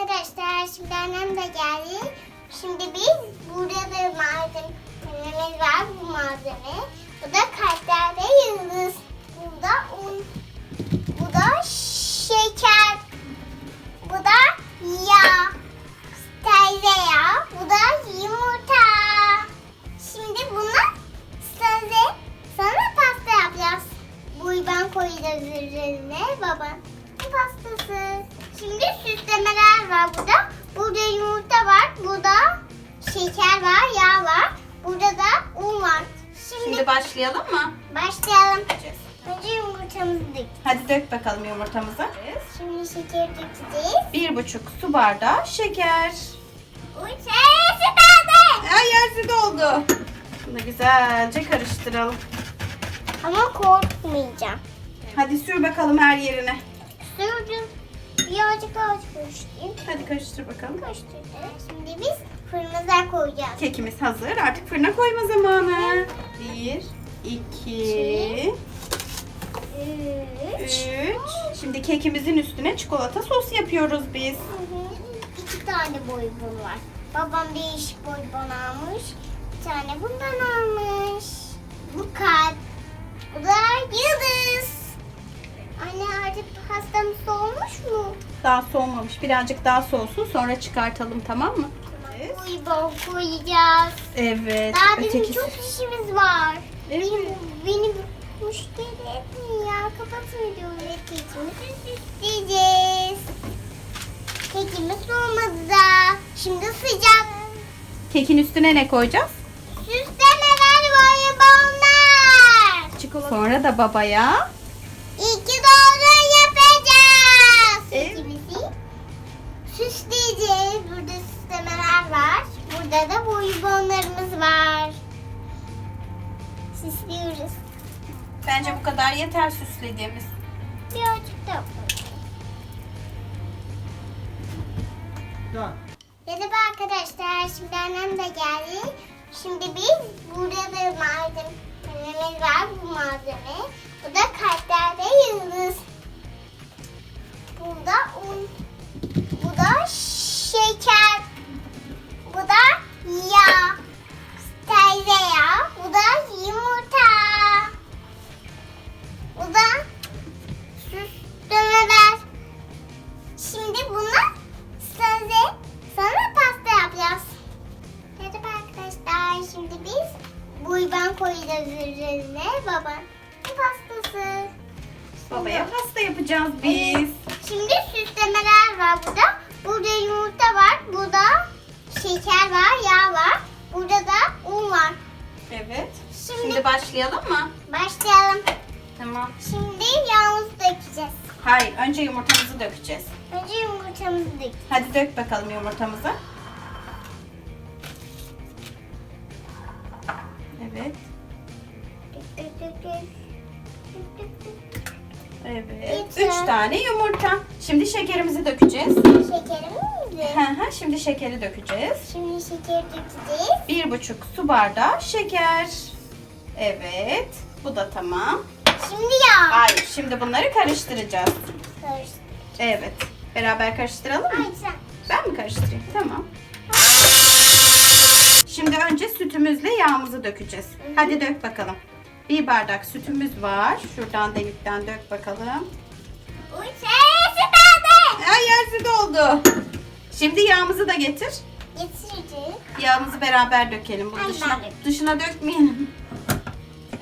arkadaşlar. Şimdi annem de geldi. Şimdi biz burada da malzememiz var. Bu malzeme. Bu da kalpler ve yıldız. Bu da un. Bu da şeker. Bu da yağ. Tereyağı. Bu da yumurta. Şimdi bunu size sana pasta yapacağız. Bu ben koyacağız üzerine baba. Bu pastası. Şimdi süslemeler var burada. Burada yumurta var. Burada şeker var, yağ var. Burada da un var. Şimdi, Şimdi başlayalım mı? başlayalım. Önce yumurtamızı dök. Hadi dök bakalım yumurtamızı. Şimdi şeker dökeceğiz. Bir buçuk su bardağı şeker. Uy, sesi tadı. Ay yersi doldu. Bunu güzelce karıştıralım. Ama korkmayacağım. Hadi sür bakalım her yerine. Sürdüm. Birazcık birazcık karıştırayım. Hadi karıştır bakalım. Karıştırdım. Şimdi biz fırınımıza koyacağız. Kekimiz hazır. Artık fırına koyma zamanı. Bir, iki, Üç. üç. Şimdi kekimizin üstüne çikolata sos yapıyoruz biz. Hı hı. İki tane boybun var. Babam değişik boybun almış. Bir tane bundan almış. Bu kalp. Daha soğumamış. Birazcık daha soğusun. Sonra çıkartalım tamam mı? Evet. Koyacağız. Evet. Daha bizim ötekisi- çok işimiz var. Evet. Benim, benim müşteri etmeyin ya. Kapatın videoyu. Kekimizi süsleyeceğiz. Kekimiz soğumadı da. Şimdi sıcak. Kekin üstüne ne koyacağız? Süslemeler var bonlar. Çikolata. Sonra da babaya. Burada süslemeler var. Burada da bonlarımız var. Süslüyoruz. Bence bu kadar yeter süslediğimiz. Birazcık da Merhaba arkadaşlar. Şimdi annem de geldi. Şimdi biz burada da malzememiz var. Bu malzeme. Bu da kalpler ve yıldız. Burada un. Bu da şeker. Bu da yağ. Tereyağı. Bu da yumurta. Bu da süslemeler. Şimdi bunu size sana pasta yapacağız. Merhaba arkadaşlar. Şimdi biz bu ben koyacağız üzerine baba. Bu pastası. Babaya pasta yapacağız biz. Şimdi süslemeler var burada. Burada yumurta. Burada şeker var, yağ var. Burada da un var. Evet. Şimdi, Şimdi başlayalım mı? başlayalım. Tamam. Şimdi yağımızı dökeceğiz. Hayır, önce yumurtamızı dökeceğiz. Önce yumurtamızı dök. Hadi dök bakalım yumurtamızı. Evet. Dök, dök, dök. Evet. Üç tane yumurta. Şimdi şekerimizi dökeceğiz. Şekerimiz mi? Hı hı, Şimdi şekeri dökeceğiz. Şimdi şeker dökeceğiz. Bir buçuk su bardağı şeker. Evet. Bu da tamam. Şimdi yağ. Hayır. Şimdi bunları karıştıracağız. Karıştır. Evet. Beraber karıştıralım mı? Ay sen. Ben mi karıştırayım? Tamam. Şimdi önce sütümüzle yağımızı dökeceğiz. Hadi dök bakalım. Bir bardak sütümüz var. Şuradan delikten dök bakalım. Uy sesi tadı. Ay yersi doldu. Şimdi yağımızı da getir. Getireceğiz. Yağımızı beraber dökelim. Bu Ay, dışına, ben dışına dökmeyelim.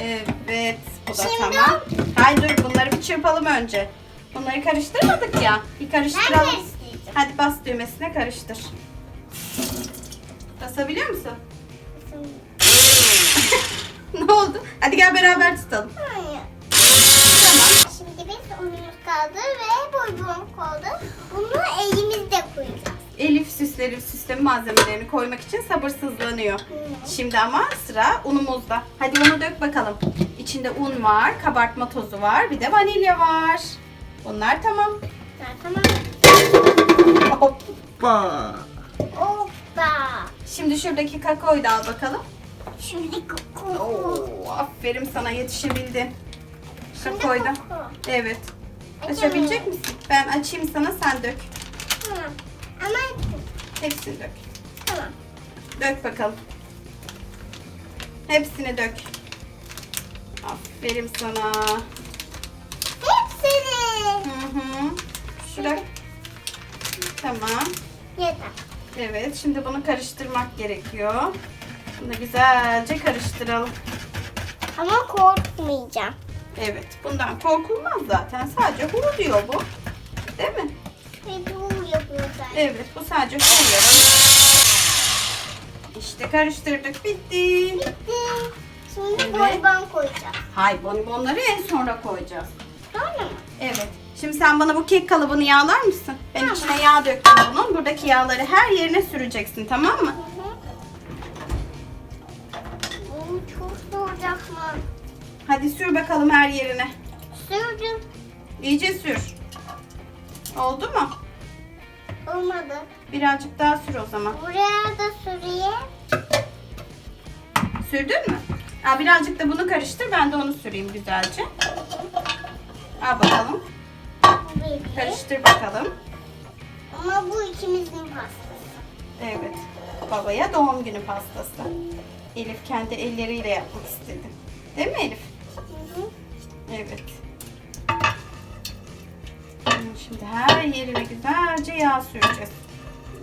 Evet. Bu da Şimdi- tamam. Hayır dur bunları bir çırpalım önce. Bunları karıştırmadık ya. Bir Ben karıştıralım. karıştıracağım. Hadi bas düğmesine karıştır. Basabiliyor musun? ne oldu? Hadi gel beraber tutalım. Hayır. Tamam. Şimdi biz unumuz kaldı ve boybuğum kaldı. Bunu elimizde koyacağız. Elif süsleri, süsleme malzemelerini koymak için sabırsızlanıyor. Şimdi ama sıra unumuzda. Hadi unu dök bakalım. İçinde un var, kabartma tozu var, bir de vanilya var. Bunlar tamam. Tamam. Hop. Hoppa. Şimdi şuradaki kakaoyu da al bakalım. Şimdi koku. Oo, aferin sana yetişebildin. Şimdi Kakaoyu da. koku. Evet. Açabilecek misin? Ben açayım sana sen dök. Tamam. Hepsini dök. Tamam. Dök bakalım. Hepsini dök. Aferin sana. Hepsini. Hı hı. Dök. Tamam. Yeter. Evet, şimdi bunu karıştırmak gerekiyor. Bunu güzelce karıştıralım. Ama korkmayacağım. Evet, bundan korkulmaz zaten. Sadece huruluyor bu. Değil mi? Evet, bu sadece huruluyor. İşte karıştırdık, bitti. Bitti. Şimdi Evet. bonibon koyacağım. Hay bonbonları en sonra koyacağız. Sonra mı? Evet. Şimdi sen bana bu kek kalıbını yağlar mısın? Ben içine yağ döktüm bunun. Buradaki yağları her yerine süreceksin, tamam mı? Hı hı. Çok zoracak mı? Hadi sür bakalım her yerine. Sürdüm. İyice sür. Oldu mu? Olmadı. Birazcık daha sür o zaman. Buraya da süreyim. Sürdün mü? Aa, birazcık da bunu karıştır. Ben de onu süreyim güzelce. Al bakalım. Benim. Karıştır bakalım. Ama bu ikimizin pastası. Evet. Babaya doğum günü pastası. Elif kendi elleriyle yapmak istedi. Değil mi Elif? Hı hı. Evet. Şimdi her yerine güzelce yağ süreceğiz.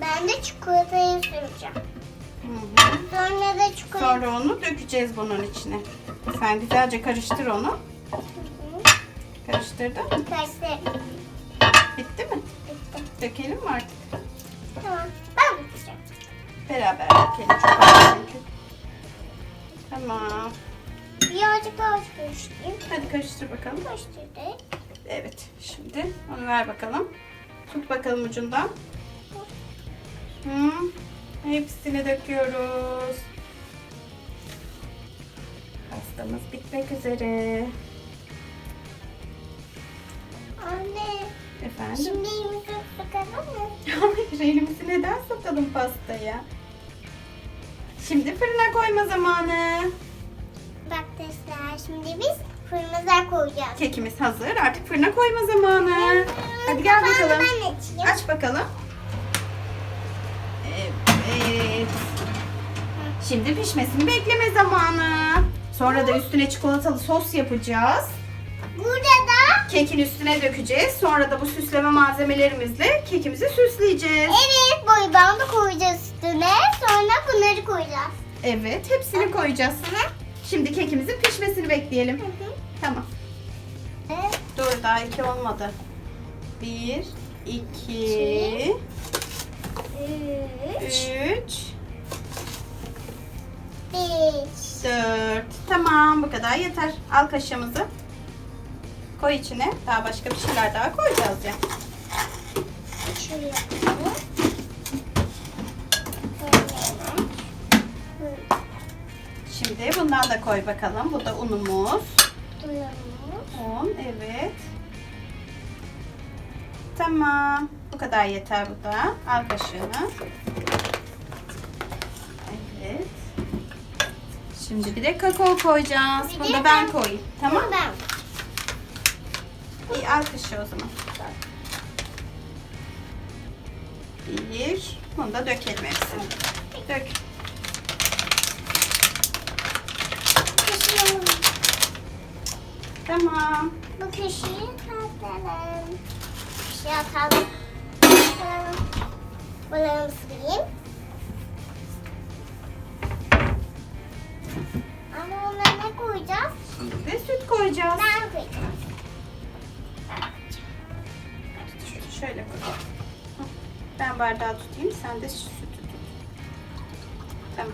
Ben de çikolatayı süreceğim. Hı hı. Sonra da çikolata. Sonra onu dökeceğiz bunun içine. Sen güzelce karıştır onu. Hı hı. Karıştırdın mı? Karıştırdım. Bitti mi? Bitti. Dökelim mi artık? Tamam. Ben bitireceğim. Beraber dökelim. Çünkü. Tamam. Birazcık daha karıştırayım. Hadi karıştır bakalım. Karıştırdık. Evet. Şimdi onu ver bakalım. Tut bakalım ucundan. Hı. Hepsini döküyoruz. Pastamız bitmek üzere. Anne. Efendim? Şimdi elimizi sıkalım mı? Hayır elimizi neden sokalım pastaya? Şimdi fırına koyma zamanı. Bak testler. Şimdi biz fırınıza koyacağız. Kekimiz hazır. Artık fırına koyma zamanı. Hadi gel bakalım. Aç bakalım. Evet. Şimdi pişmesini bekleme zamanı. Sonra da üstüne çikolatalı sos yapacağız. Burada Kekin üstüne dökeceğiz. Sonra da bu süsleme malzemelerimizle kekimizi süsleyeceğiz. evet boy bandı koyacağız üstüne. Sonra bunları koyacağız. Evet, hepsini koyacağız. Hı hı. Şimdi kekimizin pişmesini bekleyelim. Hı hı. Tamam. Evet. Dur daha iki olmadı. Bir, iki, Üç. üç, Beş. dört. Tamam bu kadar yeter. Al kaşığımızı. Koy içine. Daha başka bir şeyler daha koyacağız ya. Şöyle yapalım. Böyle. Şimdi bundan da koy bakalım. Bu da unumuz. Un, evet. Tamam. Bu kadar yeter bu da. Al kaşığını. Evet. Şimdi bir de kakao koyacağız. Bir Bunu da ben ben- koyayım. Tamam. Ben. İyi al kaşığı o zaman. Bir. Bunu da dökelim hepsini. Dök. Tamam. Bu kaşığı atalım. Kaşığı atalım. Balığımı sileyim. Ama onlara ne koyacağız? De süt koyacağız. Ben koyacağım. Şöyle koy. Hı. Ben bardağı tutayım, sen de sütü tut. Tamam.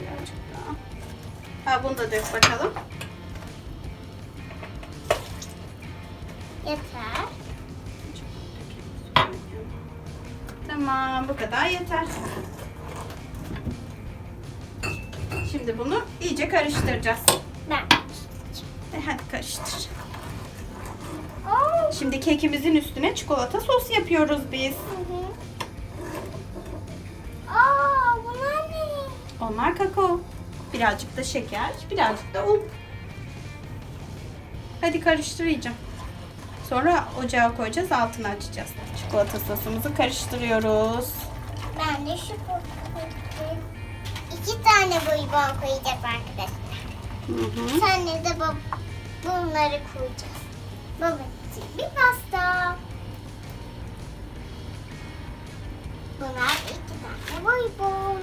Birazcık daha. Ha bunu da dök bakalım. Yeter. Tamam, bu kadar yeter. Şimdi bunu iyice karıştıracağız. Ben. E, hadi karıştır. Oo. Şimdi kekimizin üstüne çikolata sos yapıyoruz biz. Hı hı. Aa, bunlar ne? Onlar kakao. Birazcık da şeker, birazcık da un. Hadi karıştır iyice. Sonra ocağa koyacağız, altını açacağız. Çikolata sosumuzu karıştırıyoruz. Ben de şu kokuyu- iki tane bonibon koyacağız arkadaşlar. Hı hı. Bir tane de bab bunları koyacağız. Baba için bir pasta. Bunlar iki tane bonibon.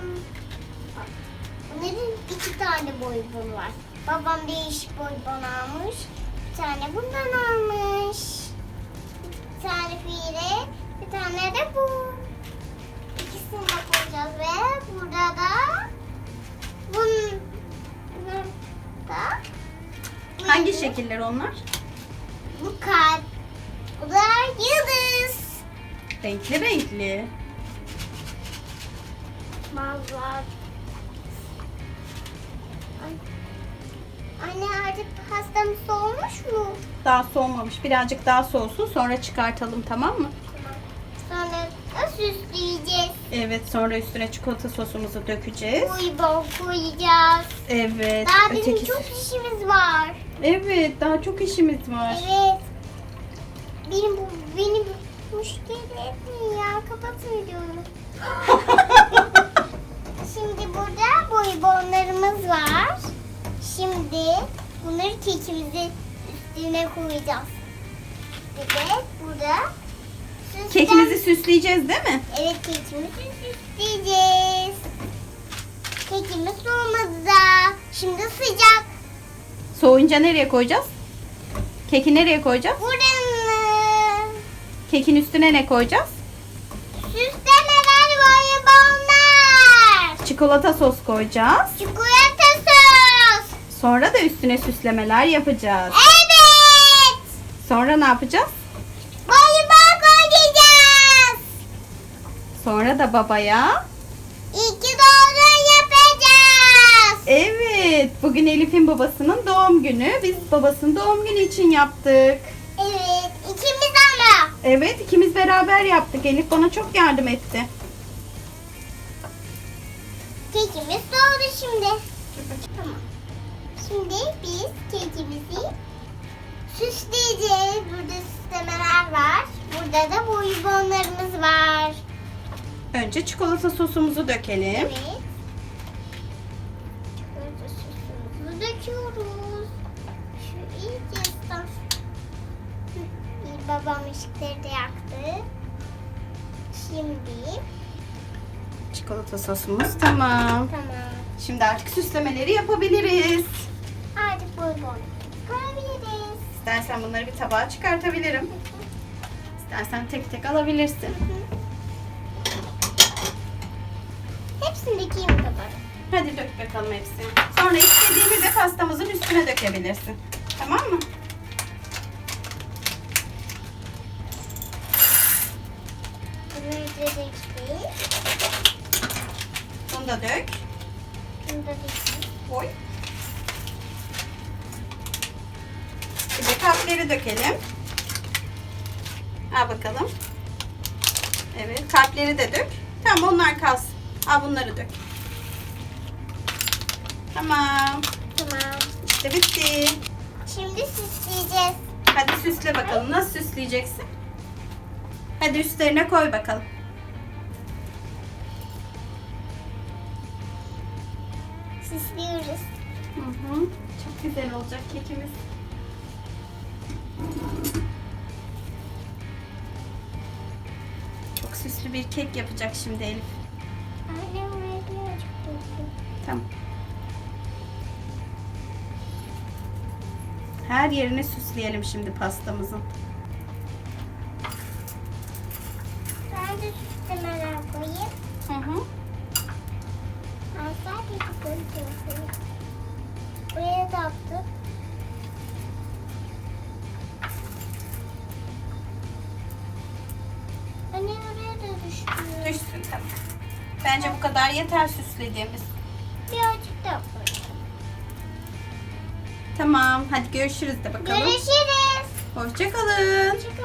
Bak, Bunların iki tane bonibon var. Babam değişik bonibon almış. Bir tane bundan almış. Bir tane file, bir tane de bu. İkisini de koyacağız ve burada da bunun da Hangi şekiller onlar? Bu kalp. Bu da yıldız. Renkli renkli. Mazlar. Anne artık pastam soğumuş mu? Daha soğumamış. Birazcık daha soğusun. Sonra çıkartalım tamam mı? Sonra da süsleyeceğiz. Evet sonra üstüne çikolata sosumuzu dökeceğiz. Bonibon koyacağız. Evet. Daha bizim ötekisi- çok işimiz var. Evet daha çok işimiz var. Evet. Benim bu benim müşteri etmeyin ya. Kapatın videoyu. Şimdi burada bonibonlarımız var. Şimdi bunları kekimizin üstüne koyacağız. Bir de burada süslen- Kekimizi süsleyeceğiz değil mi? Evet kekimizi süsleyeceğiz. Kekimiz soğumadı da. Şimdi sıcak. Soğuyunca nereye koyacağız? Keki nereye koyacağız? Buranın Kekin üstüne ne koyacağız? süslemeler bonibonlar. Çikolata sos koyacağız. Çikolata. Sonra da üstüne süslemeler yapacağız. Evet. Sonra ne yapacağız? Bonibon koyacağız. Sonra da babaya. İki doğru yapacağız. Evet, bugün Elif'in babasının doğum günü. Biz babasının doğum günü için yaptık. Evet. ikimiz ama. Evet, ikimiz beraber yaptık. Elif bana çok yardım etti. Kekimiz doğru şimdi. Tamam. Şimdi biz kekimizi süsleyeceğiz. Burada süslemeler var. Burada da bonibonlarımız var. Önce çikolata sosumuzu dökelim. Evet. Çikolata sosumuzu döküyoruz. Şu iyice iyi, Babam ışıkları da yaktı. Şimdi Çikolata sosumuz tamam. tamam. Şimdi artık süslemeleri yapabiliriz. Koyabiliriz. İstersen bunları bir tabağa çıkartabilirim. İstersen tek tek alabilirsin. Hepsini dökeyim kabarım. Hadi dök bakalım hepsini. Sonra istediğini de pastamızın üstüne dökebilirsin. Tamam mı? Bunu da dökeyim. Bunu da dök. Bunu da dökeyim. Oy. Kalpleri dökelim. Al bakalım. Evet kalpleri de dök. Tamam onlar kalsın. Al bunları dök. Tamam. Tamam. İşte bitti. Şimdi süsleyeceğiz. Hadi süsle bakalım. Nasıl süsleyeceksin? Hadi üstlerine koy bakalım. Süslüyoruz. Hı hı. Çok güzel olacak kekimiz. Bir kek yapacak şimdi Elif. Annem oraya. Tamam. Her yerini süsleyelim şimdi pastamızın. Yeter süslediğimiz. Birazcık koyacağım. Tamam. Hadi görüşürüz de bakalım. Görüşürüz. Hoşçakalın. Hoşçakalın.